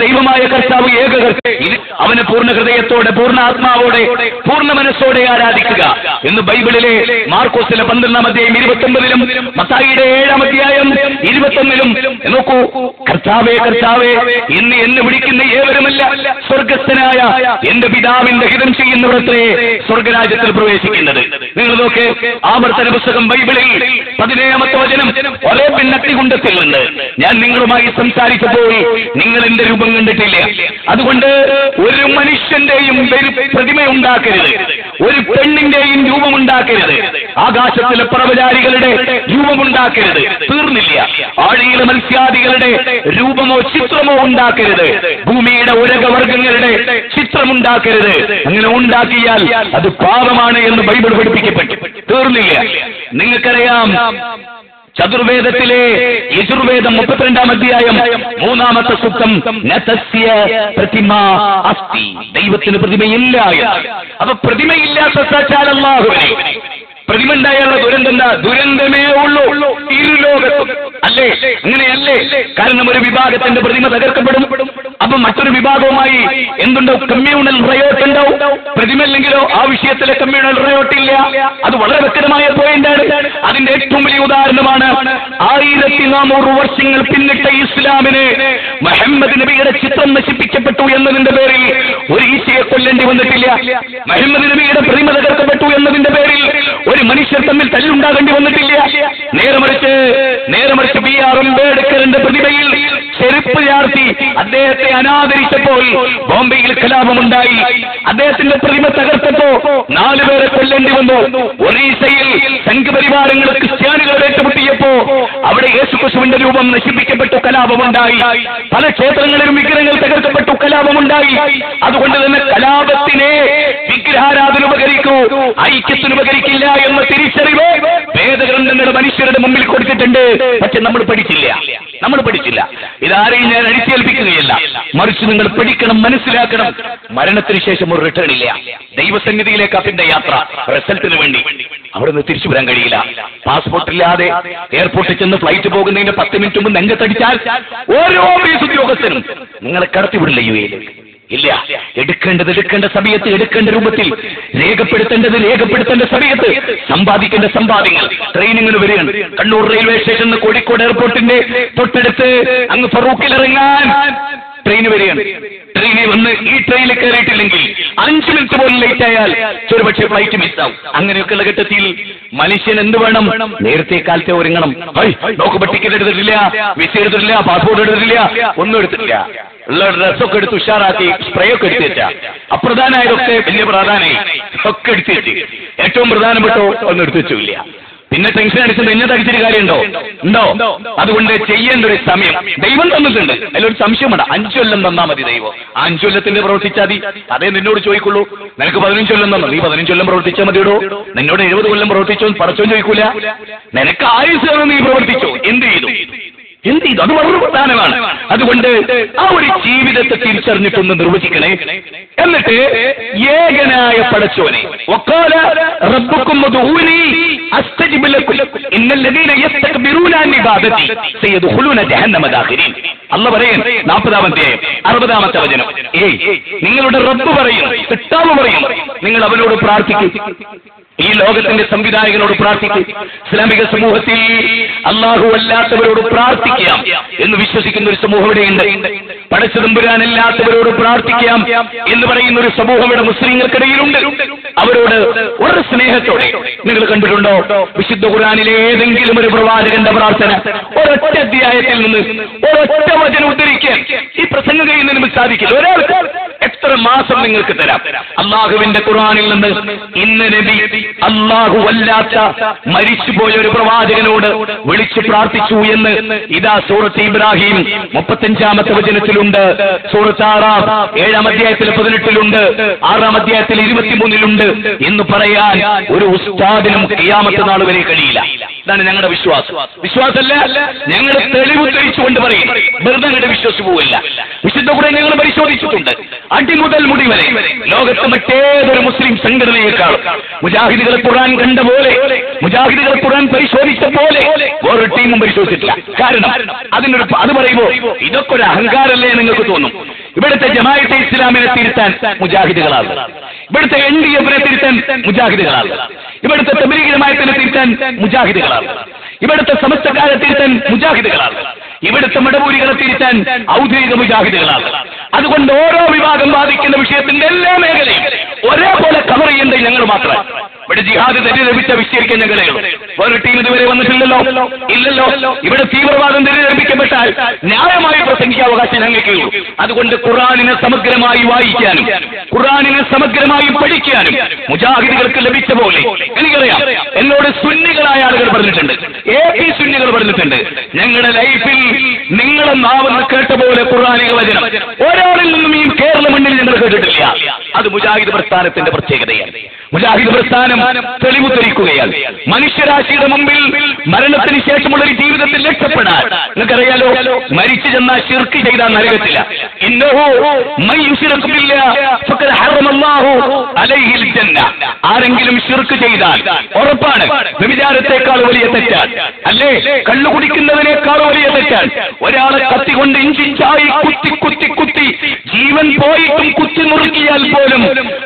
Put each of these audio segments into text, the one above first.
ദൈവമായ കർത്താവ് ഏക കർത്താവ്. അവന് പൂർണ ഹൃദയത്തോടെ പൂർണ ആത്മാവോടെ പൂർണ മനസ്സോടെ ആരാധിക്കുക എന്ന് ബൈബിളിലെ മാർക്കോസിലെ പന്ത്രണ്ടാം അധ്യായം ഇരുപത്തൊമ്പതിലും മത്തായിയുടെ ഏഴാം അധ്യായം ഇരുപത്തൊന്നിലും നോക്കൂ കർത്താവേ കർത്താവേ എന്ന് എന്നെ വിളിക്കുന്ന ഏവരുമല്ല സ്വർഗസ്ഥനായ എന്റെ പിതാവിന്റെ ഹിതം ചെയ്യുന്നവരത്രേ സ്വർഗരാജ്യത്തിൽ പ്രവേശിക്കുന്നത് നിങ്ങൾ നോക്ക് ആവർത്തന പുസ്തകം ബൈബിളിൽ പതിനേഴാമത്തെ വചനം ഒരേ പിന്നത്തികുണ്ടത്തിൽ നിന്ന് ഞാൻ നിങ്ങളുമായി സംസാരിച്ചപ്പോൾ നിങ്ങൾ എന്റെ രൂപം കണ്ടിട്ടില്ല. അതുകൊണ്ട് ഒരു മനുഷ്യന്റെയും പ്രതിമ ഉണ്ടാക്കരുത് ഒരു പെണ്ണിന്റെയും രൂപമുണ്ടാക്കരുത്. ആകാശത്തിലെ പ്രവചാരികളുടെ രൂപമുണ്ടാക്കരുത്. തീർന്നില്ല. ആഴിയിലെ മത്സ്യാദികളുടെ രൂപമോ ചിത്രമോ ഉണ്ടാക്കരുത്. ഭൂമിയുടെ ഉരകവർഗങ്ങളുടെ ചിത്രമുണ്ടാക്കരുത്. അങ്ങനെ ഉണ്ടാക്കിയാൽ അത് പാപമാണ് എന്ന് ബൈബിൾ പഠിപ്പിക്കപ്പെട്ടു. തീർന്നില്ല. നിങ്ങൾക്കറിയാം ചതുർവേദത്തിലെ യജുർവേദം മുപ്പത്തിരണ്ടാം അധ്യായം മൂന്നാമത്തെ സൂക്തം നതസ്യ പ്രതിമ അസ്തി ദൈവത്തിന് പ്രതിമയില്ല. അപ്പൊ പ്രതിമയില്ലാത്ത സാക്ഷാൽ അല്ലാഹുവിനെ പ്രതിമ ഉണ്ടായുള്ള ദുരന്തം എന്താ? ദുരന്തമേ ഉള്ളൂ. ഇരു ലോകത്തും. അല്ലേ? അങ്ങനെയല്ലേ കാരണം ഒരു വിഭാഗത്തിന്റെ പ്രതിമ തകർക്കപ്പെടും. അപ്പൊ മറ്റൊരു വിഭാഗവുമായി എന്തുണ്ടോ കമ്മ്യൂണൽ റയോട്ട് ഉണ്ടാവും. പ്രതിമല്ലെങ്കിലോ ആ വിഷയത്തിലെ കമ്മ്യൂണൽ റയോട്ട് ഇല്ല. അത് വളരെ വ്യക്തമായ പോയിന്റാണ് അതിന്റെ ഏറ്റവും വലിയ ഉദാഹരണമാണ് ആയിരത്തി നാനൂറ് വർഷങ്ങൾ പിന്നിട്ട ഇസ്ലാമിന് മുഹമ്മദ് നബിയുടെ ചിത്രം നശിപ്പിക്കപ്പെട്ടു എന്നതിന്റെ പേരിൽ ഒരു ഈശയെ കൊല്ലേണ്ടി വന്നിട്ടില്ല. മുഹമ്മദ് നബിയുടെ പ്രതിമ തകർക്കപ്പെട്ടു എന്നതിന്റെ പേരിൽ ഒരു മനുഷ്യർ തമ്മിൽ തല്ലുണ്ടാകേണ്ടി വന്നിട്ടില്ല. നേരെ മറിച്ച് നേരെ മറിച്ച് ബി ആർ അംബേദ്കറിന്റെ പ്രതിമയിൽ ചെരുപ്പ് ചാർത്തി അദ്ദേഹത്തെ അനാദരിച്ചപ്പോൾ ബോംബെയിൽ കലാപമുണ്ടായി. അദ്ദേഹത്തിന്റെ പ്രതിമ തകർത്തപ്പോ നാലുപേരെ കൊല്ലേണ്ടി വന്നു. ഒറീസയിൽ സംഘപരിവാരങ്ങൾ ക്രിസ്ത്യാനികളെ ഏറ്റുമുട്ടിയപ്പോ അവിടെ യേശുക്രിസ്തുവിന്റെ രൂപം നശിപ്പിക്കപ്പെട്ടു കലാപമുണ്ടായി. പല ക്ഷേത്രങ്ങളിലും വിഗ്രഹങ്ങൾ തകർക്കപ്പെട്ടു കലാപമുണ്ടായി. അതുകൊണ്ട് തന്നെ കലാപത്തിനെ വിഗ്രഹാരാധന ഉപകരിക്കൂ ഐക്യത്തിന് ഉപകരിക്കില്ല എന്ന തിരിച്ചറിവ് വേദഗ്രന്ഥങ്ങളുടെ മനുഷ്യരുടെ മുമ്പിൽ കൊടുത്തിട്ടുണ്ട്. പക്ഷെ നമ്മൾ പഠിച്ചില്ല. നമ്മൾ പഠിച്ചില്ല. ഇതാരെയും ഞാൻ അടിച്ചേൽപ്പിക്കുകയല്ല. മറിച്ച് നിങ്ങൾ പഠിക്കണം മനസ്സിലാക്കണം. മരണത്തിന് ശേഷം ഒരു റിട്ടേൺ ഇല്ല. ദൈവസന്നിധിയിലേക്ക് അതിന്റെ യാത്ര റിസൾട്ടിന് വേണ്ടി. അവിടെ നിന്ന് തിരിച്ചു വരാൻ കഴിയില്ല. പാസ്പോർട്ട് ഇല്ലാതെ എയർപോർട്ടിൽ ചെന്ന് ഫ്ലൈറ്റ് പോകുന്നതിന്റെ പത്ത് മിനിറ്റ് മുമ്പ് നെഞ്ചത്തടിച്ചാൽ ഓരോ ഓഫീസ് ഉദ്യോഗസ്ഥനും നിങ്ങളെ കടത്തിവിടില്ല യു എയിലേക്ക് ഇല്ല. എടുക്കേണ്ടത് എടുക്കേണ്ട സമയത്ത് എടുക്കേണ്ട രൂപത്തിൽ രേഖപ്പെടുത്തേണ്ടത് രേഖപ്പെടുത്തേണ്ട സമയത്ത് സമ്പാദിക്കേണ്ട സമ്പാദ്യങ്ങൾ. ട്രെയിനിങ്ങിന് വരികയാണ്. കണ്ണൂർ റെയിൽവേ സ്റ്റേഷനിൽ കോഴിക്കോട് എയർപോർട്ടിന്റെ തൊട്ടടുത്ത് അങ്ങ് ഫറൂഖിൽ ഇറങ്ങാൻ. ട്രെയിൻ വരികയാണ്. ട്രെയിനിൽ വന്ന് ഈ ട്രെയിനിൽ കയറിയിട്ടില്ലെങ്കിൽ അഞ്ച് മിനിറ്റ് പോലും ലേറ്റ് ആയാൽ ഒരുപക്ഷെ ഫ്ലൈറ്റ് മിസ്സാവും അങ്ങനെയൊക്കെയുള്ള ഘട്ടത്തിൽ മനുഷ്യൻ എന്ത് വേണം? നേരത്തെ കാലത്തെ ഒരുങ്ങണം. നോക്കുമ്പോ ടിക്കറ്റ് എടുത്തിട്ടില്ല വിസ എടുത്തിട്ടില്ല പാസ്പോർട്ട് എടുത്തിട്ടില്ല ഒന്നും എടുത്തിട്ടില്ല. ഉള്ള ഡ്രസ്സൊക്കെ എടുത്ത് ഉഷാറാക്കി സ്പ്രേ ഒക്കെ എടുത്ത് അപ്രധാനമായതൊക്കെ വലിയ പ്രാധാന്യം ഒക്കെ എടുത്തിട്ട് ഏറ്റവും പ്രധാനപ്പെട്ട ഒന്നും എടുത്തു വെച്ചില്ല പിന്നെ ടെൻഷൻ അടിച്ചിട്ട് എന്നെ തടിച്ചിട്ട് കാര്യമുണ്ടോ? ഉണ്ടോ? അതുകൊണ്ട് ചെയ്യേണ്ട ഒരു സമയം. ദൈവം തന്നിട്ടുണ്ട്. അതിലൊരു സംശയമുണ്ട്. അഞ്ചു കൊല്ലം തന്നാ മതി ദൈവം. ആ അഞ്ചു കൊല്ലത്തിന്റെ പ്രവർത്തിച്ചാൽ മതി. അതേ നിന്നോട് ചോദിക്കുള്ളൂ. നിനക്ക് പതിനഞ്ച് കൊല്ലം തന്നു? നീ പതിനഞ്ച് കൊല്ലം പ്രവർത്തിച്ചാൽ മതിയോ നിന്നോട് എഴുപത് കൊല്ലം പ്രവർത്തിച്ചോ പടച്ചോ ചോദിക്കൂല? നിനക്ക് ആയുസ് നീ പ്രവർത്തിച്ചോ? എന്ത് ചെയ്തു? എന്ത് ചെയ്തു അത് വളരെ പ്രധാനമാണ്. അതുകൊണ്ട് ആ ഒരു ജീവിതത്തെ തിരിച്ചറിഞ്ഞിട്ടൊന്ന് നിർവചിക്കണേ. എന്നിട്ട് ഏകനായ പടച്ചോനെ ഒക്കാല റബ്ബുക്കും അല്ല പറയും നാൽപ്പതാമത്തെ അറുപതാമത്തെ വചനം. ഏയ് നിങ്ങളുടെ റബ്ബ് പറയും കിട്ടാവ് പറയും. നിങ്ങൾ അവനോട് പ്രാർത്ഥിക്കും. ഈ ലോകത്തിന്റെ സംവിധായകനോട് പ്രാർത്ഥിക്കുക ഇസ്ലാമിക സമൂഹത്തിൽ അള്ളാഹു അല്ലാത്തവരോട് പ്രാർത്ഥിക്കാം എന്ന് വിശ്വസിക്കുന്ന ഒരു സമൂഹം ഇവിടെയുണ്ട്. പടച്ചതമ്പുരാനല്ലാത്തവരോട് പ്രാർത്ഥിക്കാം എന്ന് പറയുന്ന ഒരു സമൂഹം ഇവിടെ മുസ്ലിങ്ങൾക്കിടയിലുണ്ട്. അവരോട് ഒരു സ്നേഹത്തോടെ നിങ്ങൾ കണ്ടിട്ടുണ്ടോ? വിശുദ്ധ ഖുർആനിലെ ഏതെങ്കിലും ഒരു പ്രവാചകന്റെ പ്രാർത്ഥന ഒരൊറ്റ അധ്യായത്തിൽ നിന്ന് ഒരൊറ്റ വചനം ഉദ്ധരിക്കാൻ ഈ പ്രസംഗം കഴിയുന്നതിന് സാധിക്കില്ല. ഒരാൾക്ക് എത്ര മാസം നിങ്ങൾക്ക് തരാം? അള്ളാഹുവിന്റെ ഖുറാനിൽ നിന്ന് ഇന്ന് നബി അള്ളാഹു വല്ലാത്ത മരിച്ചുപോയ ഒരു പ്രവാചകനോട് വിളിച്ചു പ്രാർത്ഥിച്ചു എന്ന് ഇതാ സൂറത്ത് ഇബ്രാഹിം മുപ്പത്തഞ്ചാമത്തെ വചനത്തിലുണ്ട്. സൂറത്ത് ആറാം ഏഴാം അധ്യായത്തിൽ പതിനെട്ടിലുണ്ട്. ആറാം അധ്യായത്തിൽ ഇരുപത്തിമൂന്നിലുണ്ട്. എന്ന് പറയാൻ ഒരു ഉസ്താദിനും കിയാമത്തെ നാൾ വരെ കഴിയില്ല. ഇതാണ് ഞങ്ങളുടെ വിശ്വാസം. വിശ്വാസമല്ല ഞങ്ങൾ തെളിവ് തെളിച്ചുകൊണ്ട് പറയും. വെറുതെ അങ്ങോട്ട് വിശ്വസിച്ചു പോവില്ല. വിശുദ്ധ കൂടെ ഞങ്ങൾ പരിശോധിച്ചിട്ടുണ്ട്. അടിമുതൽ മുടി വരെ. ലോകത്ത് മറ്റേതൊരു മുസ്ലിം സംഘടനയേക്കാളും മുജാഹിദികൾ ഖുർആൻ കണ്ട പോലെ മുജാഹിദികൾ ഖുർആൻ പരിശോധിച്ച പോലെ ഒരു ടീമും പരിശോധിച്ചിട്ടില്ല. കാരണം അതിനൊരു അത് പറയുമ്പോ ഇതൊക്കെ ഒരു അഹങ്കാരല്ലേ നിങ്ങൾക്ക് തോന്നും. ഇവിടുത്തെ ജമാഅത്തെ ഇസ്ലാമിനെ തിരുത്താൻ മുജാഹിദികളാണ്. ഇവിടുത്തെ എൻ ഡി എഫിനെ തിരുത്താൻ മുജാഹിദുകളാണ്. ഇവിടുത്തെ തമിഴീകരമായി തന്നെ തിരുത്താൻ മുജാഹിദുകളാണ്. ഇവിടുത്തെ സമസ്തക്കാരെ തിരുത്താൻ മുജാഹിദുകളാണ്. ഇവിടുത്തെ മടപൂരികളെ തിരുത്താൻ ഔദ്യോഗിക മുജാഹിദുകളാണ്. അതുകൊണ്ട് ഓരോ വിഭാഗം ബാധിക്കുന്ന വിഷയത്തിന്റെ എല്ലാ മേഖലയും ഒരേപോലെ കവർ ചെയ്യേണ്ടത് ഞങ്ങൾ മാത്രം ഇവിടെ ജിഹാദ് തെറ്റിദ്ധരിപ്പിച്ച വിഷയിക്കാൻ ഞങ്ങളെ വേറെ ടീം ഇതുവരെ വന്നിട്ടില്ലല്ലോ. ഇല്ലല്ലോ. ഇവിടെ തീവ്രവാദം തെറ്റിദ്ധരിപ്പിക്കപ്പെട്ടാൽ ന്യായമായി പ്രസംഗിക്കാൻ അവകാശം ഞങ്ങൾക്കുള്ളൂ അതുകൊണ്ട് ഖുറാനിനെ സമഗ്രമായി വായിക്കാനും ഖുറാനിനെ സമഗ്രമായി പഠിക്കാനും മുജാഹിദികൾക്ക് ലഭിച്ച പോലെ എനിക്കറിയാം. എന്നോട് സുന്നികളായ ആളുകൾ പറഞ്ഞിട്ടുണ്ട്. എ പി സുന്നികൾ പറഞ്ഞിട്ടുണ്ട്. ഞങ്ങളുടെ ലൈഫിൽ നിങ്ങളെ നാവെന്ന് കേട്ട പോലെ ഖുറാനിക വചനം. ഒരാളിൽ നിന്നും ഈ കേരള മണ്ണിൽ ഞങ്ങൾ കേട്ടിട്ടില്ല. അത് മുജാഹിദ് പ്രസ്ഥാനത്തിന്റെ പ്രത്യേകതയാണ്. മുജാഹിദ് പ്രസ്ഥാനം തെളിവ് തെളിക്കുകയാണ് മനുഷ്യരാശിയുടെ മുമ്പിൽ മരണത്തിന് ശേഷമുള്ള ഒരു ജീവിതത്തിൽ രക്ഷപ്പെടാൻ. നിങ്ങൾക്കറിയാലോ മരിച്ചു ചെന്നാൽ ശിർക്ക് ചെയ്താൽ നരകത്തില്ല. ഇന്നഹു ഹറമല്ലാഹു അലൈഹിൽ ജന്ന. ആരെങ്കിലും ശിർക്ക് ചെയ്താൽ ഉറപ്പാണ്. വ്യഭിചാരത്തെക്കാൾ വലിയ തെറ്റാണ്. അല്ലേ? കള്ളു കുടിക്കുന്നതിനേക്കാൾ വലിയ തെറ്റാണ്. ഒരാളെ കത്തിക്കൊണ്ട് ഇഞ്ചിഞ്ചായി കുത്തി കുത്തി കുത്തി ജീവൻ പോയിട്ടും കുത്തി നുറുക്കിയാൽ പോലും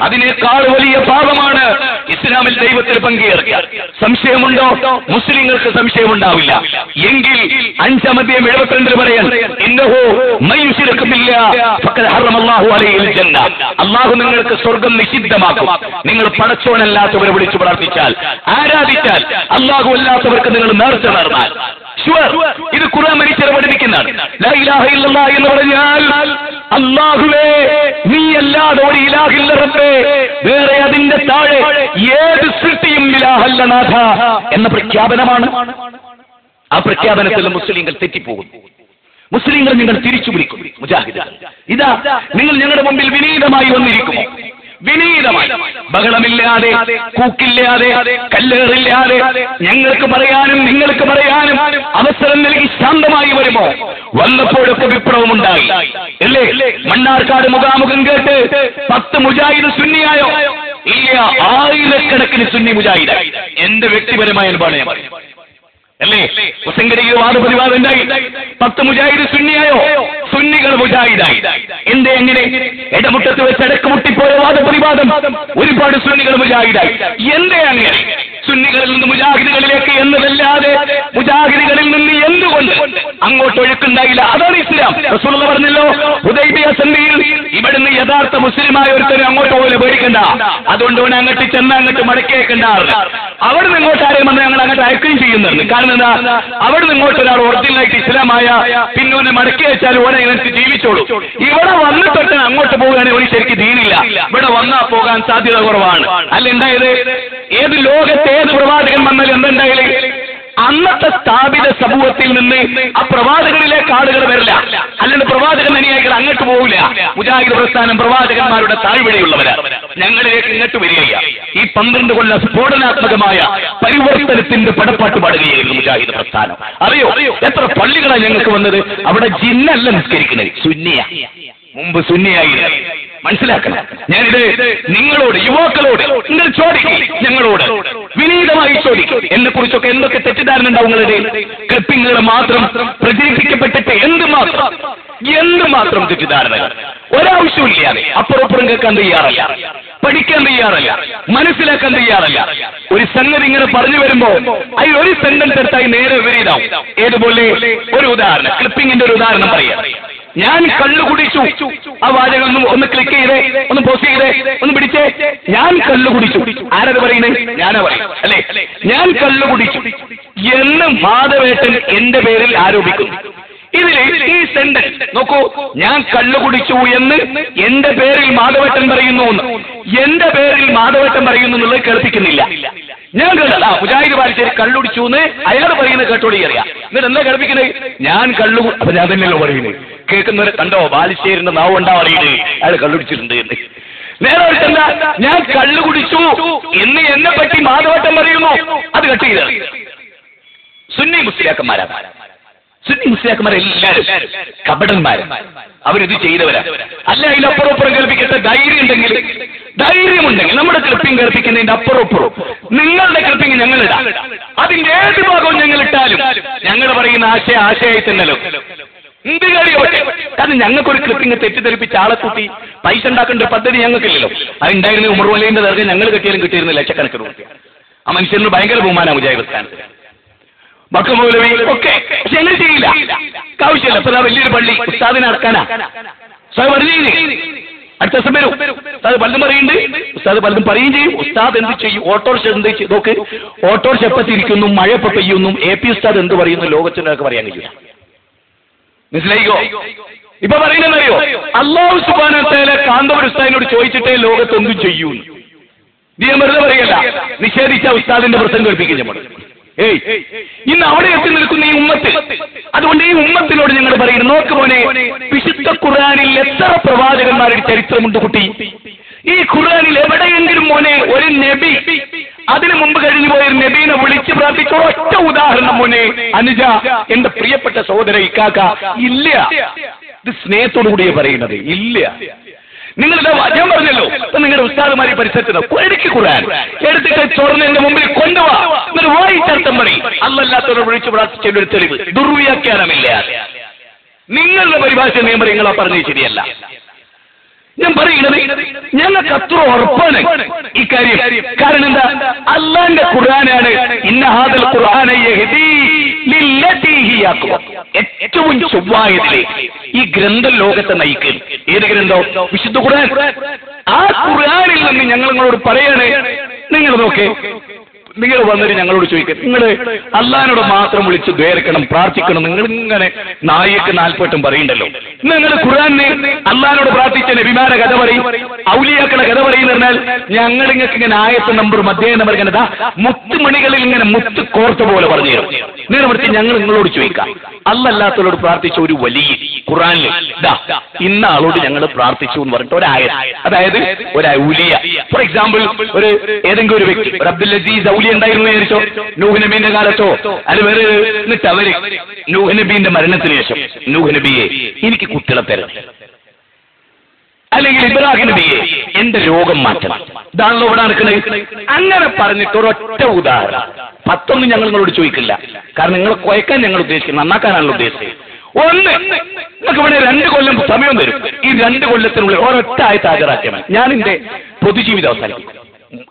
അതിനേക്കാൾ വലിയ പാപമാണ് ഇസ്ലാമിൽ ദൈവത്തിൽ പങ്കുചേർക്കുക സംശയമുണ്ടോ? മുസ്ലിങ്ങൾക്ക് സംശയമുണ്ടാവില്ല. എങ്കിൽ അഞ്ചാമധ്യം എഴുപത്തിരണ്ടിൽ പറയാൻ ഇന്നഹു അള്ളാഹു നിങ്ങൾക്ക് സ്വർഗം നിഷിദ്ധമാക്കും. നിങ്ങൾ പടച്ചോനല്ലാത്തവരെ വിളിച്ചു പ്രാർത്ഥിച്ചാൽ ആരാധിച്ചാൽ അള്ളാഹു അല്ലാത്തവർക്ക് നിങ്ങൾ നേർച്ച നേർന്നാൽ. ഇത് ഖുർആൻ മനുഷ്യരെ പഠിപ്പിക്കുന്നതാണ്. എന്ന് പറഞ്ഞാൽ അള്ളാഹുവേ നീ അല്ലാതെ ഒരു ഇലാഹില്ല റബ്ബേ. വേറെ അതിന്റെ താഴെ ഏത് സൃഷ്ടിയും ഇലാഹല്ല നാഥ എന്ന പ്രഖ്യാപനമാണ്. ആ പ്രഖ്യാപനത്തിൽ മുസ്ലിങ്ങൾ തെറ്റിപ്പോകുന്നു. മുസ്ലിങ്ങൾ നിങ്ങൾ തിരിച്ചു പിടിക്കും ഇതാ നിങ്ങൾ ഞങ്ങളുടെ മുമ്പിൽ വിനീതമായി വന്നിരിക്കുമോ വിനീതമായി. ബഹളമില്ലാതെ കൂക്കില്ലാതെ കല്ലേറില്ലാതെ ഞങ്ങൾക്ക് പറയാനും നിങ്ങൾക്ക് പറയാനും അവസരം നൽകി ശാന്തമായി വരുമോ വന്നപ്പോഴൊക്കെ വിപ്ലവമുണ്ടായി. അല്ലേ? മണ്ണാർക്കാട് മുഖാമുഖം കേട്ട് പത്ത് മുജാഹിദ് സുന്നിയായോ? ഇല്ല ആയിരക്കണക്കിന് സുന്നി മുജാഹിദ്. എന്റെ വ്യക്തിപരമായ അനുഭവമാണ് ഞാൻ പറയുന്നത്. അല്ലേ? മുസംഗടിക്ക് വാദപ്രതിവാദം ഉണ്ടായി. പത്ത് മുജാഹിദ് സുന്നിയായോ? സുന്നികൾ മുജാഹിദായി. എന്തേ എങ്ങനെ? ഇടമുട്ടത്ത് വെച്ച് മുട്ടിപ്പോയ വാദപ്രതിവാദം ഒരുപാട് സുന്നികൾ മുജാഹിദായി. എന്തേ അങ്ങനെ? സുന്നികളിൽ നിന്ന് മുജാഹിദുകളിലേക്ക് എന്നതല്ലാതെ മുജാഹിദികളിൽ നിന്ന് എന്തുകൊണ്ട് അങ്ങോട്ട് ഒഴുക്കുണ്ടായില്ല? അതാണ് ഇസ്ലാം. റസൂലുള്ള പറഞ്ഞല്ലോ ഹുദൈബിയ സന്ധിയിൽ ഇവിടുന്ന് യഥാർത്ഥ മുസ്ലിമായ ഒരുത്തരും അങ്ങോട്ട് പോലെ പേടിക്കണ്ട. അതുകൊണ്ട് ഓനെ അങ്ങോട്ട് ചെന്ന് അങ്ങോട്ട് മടക്കേക്കണ്ടാറില്ല നിന്ന് ഇങ്ങോട്ട് ആരെയും വന്ന് ഞങ്ങൾ അങ്ങോട്ട് അയക്കുകയും ചെയ്യുന്നുണ്ട്. കാരണം എന്താ? അവിടെ ഇങ്ങോട്ട് ഒരാൾ ഒറിജിനലായിട്ട് ഇസ്ലാമായ പിന്നെ ഓനെ മടക്കി വെച്ചാൽ ഓനെ ഇതിനകത്ത് ജീവിച്ചോളൂ. ഇവിടെ വന്നിട്ട് അങ്ങോട്ട് പോകാനേ ഒരു ശരിക്കും ദീനില്ല. ഇവിടെ വന്നാ പോകാൻ സാധ്യത കുറവാണ്. അല്ല ഉണ്ടായത് ഏത് ലോകത്തെ ഏത് പ്രവാചകൻ വന്നാലും എന്തുണ്ടായാലും അന്നത്തെ സ്ഥാപിത സമൂഹത്തിൽ നിന്ന് ആ പ്രവാചകരിലേക്ക് ആളുകൾ വരില്ല. അല്ലാണ്ട് പ്രവാചകൻ അനുയായികൾ അങ്ങോട്ട് പോകില്ല മുജാഹിദ് പ്രസ്ഥാനം പ്രവാചകന്മാരുടെ താഴ്വഴിയുള്ളവരാ ഞങ്ങളിലേക്ക് ഇങ്ങോട്ട് വരികയില്ല ഈ പന്ത്രണ്ട് കൊല്ല സ്ഫോടനാത്മകമായ പരിവർത്തനത്തിന്റെ പടപ്പാട്ട് പാടുകയായിരുന്നു മുജാഹിദ് പ്രസ്ഥാനം. അറിയോ? എത്ര പള്ളികളാണ് ഞങ്ങൾക്ക് വന്നത്? അവിടെ ജിന്നല്ല നിസ്കരിക്കുന്നത്. സുന്നിയ. മുമ്പ് സുന്നിയായിരുന്നു. മനസ്സിലാക്കണം. ഞാനിത് നിങ്ങളോട് യുവാക്കളോട് നിങ്ങൾ ചോദിക്കും ഞങ്ങളോട്. വിനീതമായി ചോദിക്കും. എന്നെ കുറിച്ചൊക്കെ എന്തൊക്കെ തെറ്റിദ്ധാരണ ഉണ്ടാവും നിങ്ങളുടെ മാത്രം പ്രചരിപ്പിക്കപ്പെട്ടിട്ട് എന്ത് മാത്രം എന്ത് മാത്രം തെറ്റിദ്ധാരണകൾ ഒരാവശ്യമില്ലാതെ അപ്പുറപ്പുറം കേൾക്കാൻ തയ്യാറല്ല. പഠിക്കാൻ തയ്യാറല്ല. മനസ്സിലാക്കാൻ തയ്യാറല്ല. ഒരു സംഗതി ഇങ്ങനെ പറഞ്ഞു വരുമ്പോ അതിൽ ഒരു സെന്റൻസ് എടുത്തായി നേരെ വിപരീതാവും ഏതുപോലെ? ഒരു ഉദാഹരണം. ക്ലിപ്പിങ്ങിന്റെ ഒരു ഉദാഹരണം പറയാം. ഞാൻ കള്ളു കുടിച്ചു. ആ വാചകം ഒന്ന് ഒന്ന് ക്ലിക്ക് ചെയ്തേ ഒന്ന് പോസ്റ്റ് ചെയ്തേ ഒന്ന് പിടിച്ചേ. ഞാൻ കള്ളു കുടിച്ചു. ആരത് പറയുന്നത് ഞാനാ പറയും അല്ലേ? ഞാൻ കള്ളു കുടിച്ചു. എന്ന് മാധവേട്ടൻ എന്റെ പേരിൽ ആരോപിക്കുന്നു. ഇതിൽ ഈ സെന്റൻസ് നോക്കൂ. ഞാൻ കള്ളു കുടിച്ചു എന്ന് എന്റെ പേരിൽ മാധവേട്ടൻ പറയുന്നു എന്ന്. എന്റെ പേരിൽ മാധവേട്ടൻ പറയുന്നു എന്നുള്ളത് കേൾപ്പിക്കുന്നില്ല. ഞാൻ കേട്ടല്ല മുജാഹിദ് പാലിശ്ശേരി കള്ളുടിച്ചു എന്ന് അയാൾ പറയുന്നത് കേട്ടോടി അറിയാം. എന്നിട്ട് എന്താ കേൾപ്പിക്കുന്നത് ഞാൻ കള്ളു അപ്പൊ ഞാൻ തന്നെയല്ലോ പറയുന്നത് കേൾക്കുന്നവരെ കണ്ടോ? ബാലിശ്ശേരിന്റെ നാവ് ഉണ്ടാ അറിയുന്നത് അയാൾ കള്ളുടിച്ചിട്ടുണ്ട് എന്ന്. നേരെ എന്താ? ഞാൻ കള്ളു കുടിച്ചു. എന്ന് എന്നെ പറ്റി മാധവട്ടം പറയുന്നു. അത് കട്ട് ചെയ്ത് സുന്നി മുസ്ലിയാക്കന്മാരാണ് സുന്നി മുസ്ലിയാക്കന്മാരെ എല്ലാവരും കപടന്മാരും. അവരിത് ചെയ്തവരാ. അല്ല അതിലപ്പുറം അപ്പുറം കേൾപ്പിക്കേണ്ട ധൈര്യം ഉണ്ടെങ്കിൽ. ധൈര്യമുണ്ടെങ്കിൽ നമ്മുടെ ക്ലിപ്പിംഗ് കേൾപ്പിക്കുന്നതിന്റെ അപ്പുറം അപ്പുറം നിങ്ങളുടെ ക്ലിപ്പിംഗ് ഞങ്ങൾ ഇടാം അതിന്റെ ഏത് ഭാഗവും ഞങ്ങൾ ഇട്ടാലും ഞങ്ങൾ പറയുന്ന ആശയ ആശയായി തന്നെല്ലോ എന്ത് കാര്യമാവട്ടെ കാരണം ഞങ്ങൾക്കൊരു ക്ലിപ്പിംഗ് തെറ്റിദ്ധരിപ്പിച്ച് ആളെ കൂട്ടി പൈസ ഉണ്ടാക്കേണ്ട ഒരു പദ്ധതി ഞങ്ങൾക്കില്ലല്ലോ. അതുണ്ടായിരുന്ന ഉമർവലീന്റെ ദർജ ഞങ്ങൾ കിട്ടിയാലും കിട്ടിയിരുന്ന ലക്ഷക്കണക്കിന് രൂപ ആ മനുഷ്യന് ഭയങ്കര ബഹുമാനം മുജാഹിദ് സ്ഥാനത്ത് മക്കമൗലവി ഒക്കെ. പക്ഷെ ഞങ്ങൾ ചെയ്യില്ല. ആവശ്യമില്ല വലിയൊരു പള്ളി. ഉസ്താദിനെ അടക്കാനാ സ്വയം അടുത്ത ദിവസം വരും. ഉസ്താദ് പലതും പറയുന്നുണ്ട്. ഉസ്താദ് പലതും പറയുകയും ചെയ്യും. ഉസ്താദ് എന്ത് ചെയ്യും? ഓട്ടോറിക്ഷ എന്ത് ചെയ്യും? നോക്ക്. ഓട്ടോറിക്ഷ എപ്പത്തിരിക്കുന്നു മഴ എപ്പോ പെയ്യുന്നു? എ പി ഉസ്താദ് എന്ത് പറയുന്നു? ലോകത്തിനൊക്കെ പറയാൻ കഴിയില്ല മനസ്സിലായിക്കോ? ഇപ്പൊ പറയുന്നറിയോ അള്ളാഹു സുബാനത്തേലെ കാന്തപുര ഉസ്താദിനോട് ചോദിച്ചിട്ടേ ലോകത്തൊന്നും ചെയ്യൂ നീ വെറുതെ പറയല്ല. നിഷേധിച്ച ഉസ്താദിന്റെ പ്രസംഗം കേൾപ്പിക്കും നമ്മൾ ഇന്ന് അവിടെ എത്തി നിൽക്കുന്ന ഈ ഉമ്മത്ത് അതുകൊണ്ട് ഈ ഉമ്മത്തിനോട് ഞങ്ങൾ പറയുന്നു നോക്ക് മോനെ വിശുദ്ധ ഖുർആനിൽ എത്ര പ്രവാചകന്മാരുടെ ചരിത്രമുണ്ട് കുട്ടി. ഈ ഖുർആനിൽ എവിടെയെങ്കിലും മോനെ ഒരു നബി അതിനു മുമ്പ് കഴിഞ്ഞു പോയ നബീനെ വിളിച്ച് പ്രാർത്ഥിച്ച ഒറ്റ ഉദാഹരണം മോനെ അനുജ എന്റെ പ്രിയപ്പെട്ട സഹോദര ഇക്കാക്ക ഇല്ല. ഇത് സ്നേഹത്തോടു കൂടിയേ പറയുന്നത് ഇല്ല. നിങ്ങളുടെ ഞാൻ പറഞ്ഞല്ലോ. നിങ്ങളുടെ ഉസ്താദുമാരി പരിസരത്തിന് എടുക്കി ഖുർആൻ. എടുത്തിട്ട് ചോർന്ന് എന്റെ മുമ്പിൽ കൊണ്ടുപോവാ എന്നിട്ട് വായിച്ചർത്ഥം പറയും. അല്ലല്ലാത്തവരെ വിളിച്ചു പ്രാർത്ഥിച്ച ഒരു തെളിവ്. ദുർവ്യാഖ്യാനമില്ല. നിങ്ങളുടെ പരിഭാഷ നിയമം നിങ്ങളാ പറഞ്ഞത് ശരിയല്ല. ഞാൻ പറയുന്നത് ഞങ്ങൾക്ക് അത്ര ഉറപ്പാണ് ഇക്കാര്യം കാരണം എന്താ? അള്ളാന്റെ ഖുർആനാണ് ഇന്നഹാദൽ ഹാദൽ ഖുർആന. ഏറ്റവും ചൊവ്വായതിലേക്ക്. ഈ ഗ്രന്ഥ ലോകത്തെ നയിക്കും. ഏത് ഗ്രന്ഥം? വിശുദ്ധ ഖുർആൻ. ആ ഖുർആനിൽ നിന്ന് ഞങ്ങൾ നിങ്ങളോട് പറയാണ്. നിങ്ങൾ നോക്കേ. നിങ്ങൾ വന്നിട്ട് ഞങ്ങളോട് ചോദിക്കുക നിങ്ങൾ അള്ളഹാനോട് മാത്രം വിളിച്ച് ദ്വേർക്കണം പ്രാർത്ഥിക്കണം. നിങ്ങൾ ഇങ്ങനെ നായക്ക് നാൽപ്പട്ടും പറയണ്ടല്ലോ നിങ്ങൾ ഖുറാനെ അള്ളഹാനോട് പ്രാർത്ഥിച്ച നബിമാരെ കഥ പറയും ഔലിയാക്കളെ കഥ പറയും പറഞ്ഞാൽ ഞങ്ങൾ നിങ്ങൾക്ക് ഇങ്ങനെ ആയത്ത് നമ്പർ മധ്യ നമ്പർ ഇങ്ങനെ ദാ മുത്തുമണികളിൽ ഇങ്ങനെ മുത്ത് കോർത്ത പോലെ പറഞ്ഞു തരും. നേരെ മറിച്ച് ഞങ്ങൾ നിങ്ങളോട് ചോദിക്കാം. അല്ലല്ലാത്തവരോട് പ്രാർത്ഥിച്ച ഒരു വലിയ ഖുറാനിൽ ഇന്ന ആളോട് ഞങ്ങൾ പ്രാർത്ഥിച്ചു എന്ന് പറഞ്ഞിട്ട് ഒരായ അതായത് ഒരു ഔലിയ. ഫോർ എക്സാമ്പിൾ ഒരു ഏതെങ്കിലും ഒരു വ്യക്തി ഒരു അബ്ദുൽ അസീസ് ഔലിയ ഉണ്ടായിരുന്നു വിചാരിച്ചോ? നൂഹ് നബീന്റെ കാലത്തോ? അല്ല വേറെ എന്നിട്ട് അവർ നൂഹ് നബീന്റെ മരണത്തിന് ശേഷം നൂഹ് നബിയെ എനിക്ക് കുട്ടികളെ തരണം. അല്ലെങ്കിൽ ഇബ്രാഹിം നബിയെ എന്റെ രോഗം മാറ്റണം. ഇതാണല്ലോ ഇവിടെ നടക്കുന്നത്. അങ്ങനെ പറഞ്ഞിട്ട് ഒരൊറ്റ ഉദാഹരണം. പത്തൊന്നും ഞങ്ങൾ നിങ്ങളോട് ചോദിക്കില്ല. കാരണം നിങ്ങൾ കുഴക്കാൻ ഞങ്ങൾ ഉദ്ദേശിക്കുന്നത് നന്നാക്കാനാണല്ലോ ഉദ്ദേശിച്ചത്. ഒന്ന് നിങ്ങൾക്ക് ഇവിടെ രണ്ട് കൊല്ലം സമയം തരും. ഈ രണ്ട് കൊല്ലത്തിനുള്ളിൽ ഒരൊറ്റ ആയിട്ട് ഹാജരാക്കിയാൽ മതി. ഞാൻ എന്റെ പൊതുജീവിതം അവസാനിക്കും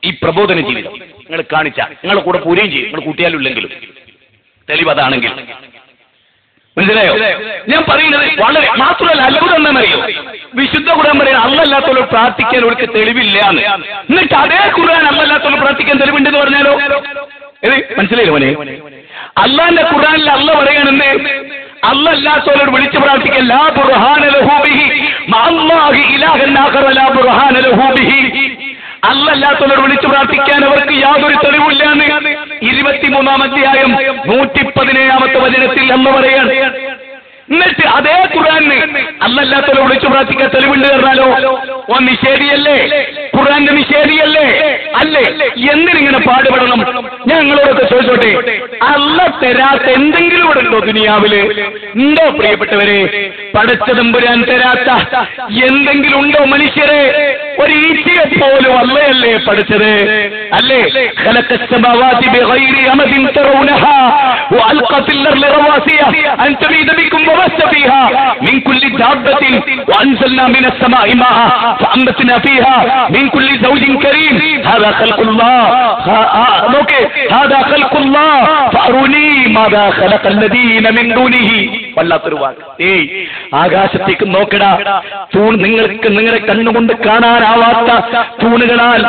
ഈ പ്രബോധന ജീവിതം നിങ്ങൾ കാണിച്ച നിങ്ങളെ കൂടെ പോരുകയും ചെയ്യും. നിങ്ങൾ കൂട്ടിയാലും ഇല്ലെങ്കിലും തെളിവ് മനസ്സിലായോ? ഞാൻ പറയുന്നത് വളരെ മാത്രമല്ല അത്ഭുതം എന്താണെന്നറിയോ? വിശുദ്ധ ഖുർആൻ പറയുന്നത് അല്ലല്ലാത്തവർ പ്രാർത്ഥിക്കാൻ അവർക്ക് തെളിവില്ല എന്ന്. എന്നിട്ട് അതേ ഖുർആൻ അല്ലല്ലാത്തവർ പ്രാർത്ഥിക്കാൻ തെളിവുണ്ടെന്ന് പറഞ്ഞാലോ? ഇത് മനസ്സിലായില്ലോ മോനെ? അള്ളാന്റെ ഖുർആനിൽ അല്ല പറയാണെന്ന് അല്ലല്ലാത്തവരോട് വിളിച്ചു പ്രാർത്ഥിക്കാൻ ലാ ബുർഹാന ബിഹി. അല്ലല്ലാത്തവരോട് വിളിച്ചു പ്രാർത്ഥിക്കാൻ അവർക്ക് യാതൊരു തെളിവില്ലാന്ന്. ഇരുപത്തിമൂന്നാം അധ്യായം നൂറ്റി പതിനേഴാമത്തെ വചനത്തിൽ എന്ന് പറയാണ് എന്നിട്ട് അതേ ഖുറാന് അല്ലല്ലാത്തവരെ വിളിച്ചു പ്രാർത്ഥിക്കാൻ തെളിവുണ്ട് പറഞ്ഞാലോ? ഓ നിഷേധിയല്ലേ? ഖുറാന്റെ നിഷേധിയല്ലേ? അല്ലേ? എന്തിനിങ്ങനെ പാടുപെടണം? ഞാൻ നിങ്ങളോടൊക്കെ ചോദിച്ചോട്ടെ. അല്ല തരാത്ത എന്തെങ്കിലും ഇവിടെ ഉണ്ടോ ദുനിയാവിൽ? ഉണ്ടോ പ്രിയപ്പെട്ടവരെ? പടച്ചതമ്പുരാൻ തരാത്ത എന്തെങ്കിലും ഉണ്ടോ മനുഷ്യരെ? ഒരു ഈച്ചയെ പോലും അല്ലയല്ലേ പഠിച്ചത്? അല്ലേ? خلق السماوات بغير أمد ترونها وألقى في الأرض رواسي أن تميد بكم وبث فيها من كل دابة وأنزلنا من السماء ماء فأنبتنا فيها من كل زوج كريم هذا خلق الله ها- ها- നോക്ക് هذا خلق الله فأروني ماذا خلق الذين من دونه വല്ലാത്തൊരു വാക്ക് ഏയ് ആകാശത്തേക്ക് നോക്കടാ തൂൺ നിങ്ങൾക്ക് നിങ്ങളുടെ കണ്ണുകൊണ്ട് കാണാനാവാത്ത തൂണുകളാൽ